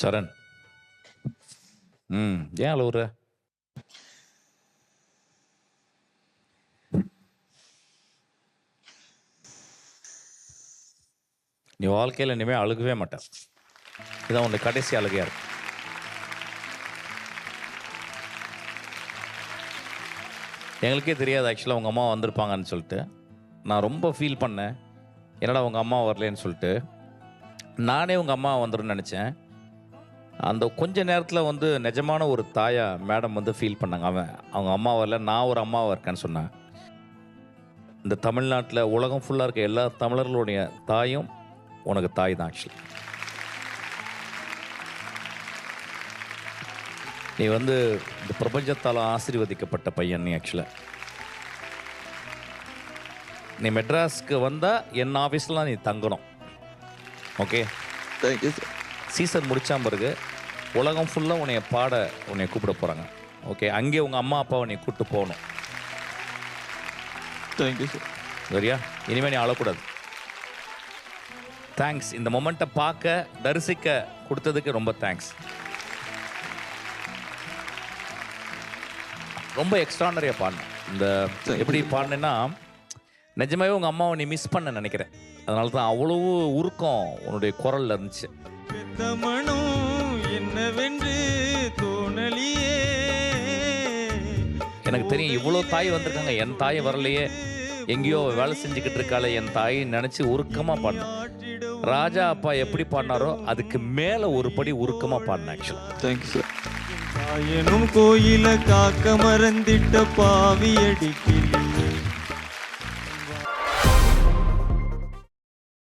சரண். ம் ஏன் அழுவுற? நீ வாழ்க்கையில் இனிமேல் அழுகவே மாட்டேன். இதான் உனக்கு கடைசி அழுகையா இருக்கும் எங்களுக்கே தெரியாது ஆக்சுவலாக உங்கள் அம்மா வந்திருப்பாங்கன்னு சொல்லிட்டு. நான் ரொம்ப ஃபீல் பண்ணேன். என்னடா உங்கள் அம்மா வரலேன்னு சொல்லிட்டு. நானே உங்கள் அம்மா வந்துடும் நினச்சேன். அந்த கொஞ்ச நேரத்தில் வந்து நிஜமான ஒரு தாயாக மேடம் வந்து ஃபீல் பண்ணாங்க. அவன் அவங்க அம்மா வரல நான் ஒரு அம்மாவாக இருக்கேன்னு சொன்னேன். இந்த தமிழ்நாட்டில் உலகம் ஃபுல்லாக இருக்க எல்லா தமிழர்களுடைய தாயும் உனக்கு தாய் தான் ஆக்சுவலி நீ வந்து இந்த பிரபஞ்சத்தால் ஆசீர்வதிக்கப்பட்ட பையன் நீ ஆக்சுவலாக நீ மெட்ராஸ்க்கு வந்தால் என் ஆஃபீஸ்லாம் நீ தங்கணும். ஓகே தேங்க்யூ சார் சீசன் முடிச்சா பிறகு உலகம் ஃபுல்லாக உன்னைய பாட உன்னை கூப்பிட போகிறாங்க ஓகே அங்கே உங்கள் அம்மா அப்பாவை நீ கூப்பிட்டு போகணும். தேங்க்யூ சார் சரியா? இனிமேல் நீ அழக்கூடாது. தேங்க்ஸ் இந்த மொமெண்ட்டை பார்க்க தரிசிக்க கொடுத்ததுக்கு ரொம்ப தேங்க்ஸ் ரொம்ப எக்ஸ்ட்ரானரியாக பாடினேன். இந்த எப்படி பாடினேன்னா நிஜமாவே உங்கள் அம்மாவை நீ மிஸ் பண்ண நினைக்கிறேன். அதனால தான் அவ்வளவு உருக்கம் உன்னுடைய குரல்ல இருந்துச்சு. மனம் என்னவென்று தோணலியே. எனக்கு தெரியும் இவ்வளோ தாய் வந்திருக்காங்க. என் தாய் வரலையே. எங்கேயோ வேலை செஞ்சுக்கிட்டு இருக்காளே. என் தாயை நினச்சி உருக்கமாக பாடினேன். ராஜா அப்பா எப்படி பாடினாரோ அதுக்கு மேலே ஒரு படி உருக்கமாக பாடினேன் ஆக்சுவலாக தேங்க்யூ சார் தாயனும் கோயில காக்க மறந்திட்ட பாவி அடிக்கிலே.